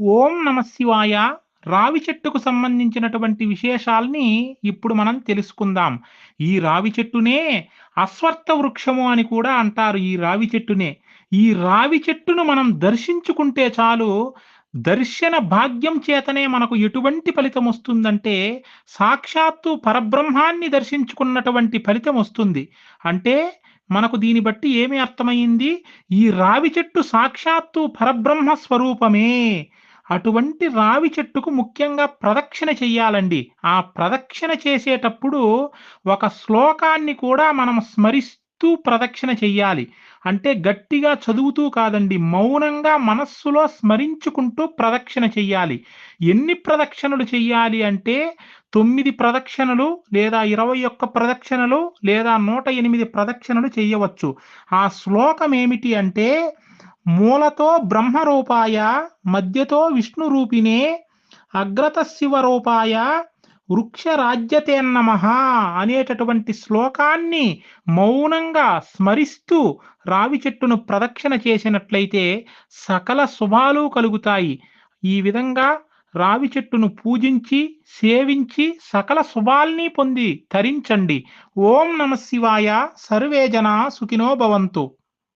ఓం నమ శివాయ. రావి చెట్టుకు సంబంధించినటువంటి విశేషాల్ని ఇప్పుడు మనం తెలుసుకుందాం. ఈ రావి చెట్టునే అశ్వత్థ వృక్షము అని కూడా అంటారు ఈ రావి చెట్టునే. ఈ రావి చెట్టును మనం దర్శించుకుంటే చాలు దర్శన భాగ్యం చేతనే మనకు ఎటువంటి ఫలితం వస్తుందంటే సాక్షాత్తు పరబ్రహ్మాన్ని దర్శించుకున్నటువంటి ఫలితం వస్తుంది. అంటే మనకు దీన్ని బట్టి ఏమి అర్థమైంది? ఈ రావి చెట్టు సాక్షాత్తు పరబ్రహ్మ స్వరూపమే. అటువంటి రావి చెట్టుకు ముఖ్యంగా ప్రదక్షిణ చెయ్యాలండి. ఆ ప్రదక్షిణ చేసేటప్పుడు ఒక శ్లోకాన్ని కూడా మనం స్మరిస్తూ ప్రదక్షిణ చెయ్యాలి. అంటే గట్టిగా చదువుతూ కాదండి మౌనంగా మనస్సులో స్మరించుకుంటూ ప్రదక్షిణ చెయ్యాలి. ఎన్ని ప్రదక్షిణలు చెయ్యాలి అంటే తొమ్మిది ప్రదక్షిణలు లేదా ఇరవై ఒక్క ప్రదక్షిణలు లేదా నూట ఎనిమిది ప్రదక్షిణలు చేయవచ్చు ఆ శ్లోకం ఏమిటి అంటే మూలతో బ్రహ్మరూపాయ మధ్యతో విష్ణు రూపిణే అగ్రత శివరూపాయ వృక్ష నమ అనేటటువంటి శ్లోకాన్ని మౌనంగా స్మరిస్తూ రావి చెట్టును ప్రదక్షిణ చేసినట్లయితే సకల శుభాలు కలుగుతాయి. ఈ విధంగా రావి చెట్టును పూజించి సేవించి సకల శుభాల్ని పొంది తరించండి. ఓం నమ శివాయ. సర్వే జనా సుఖినో భవంతు.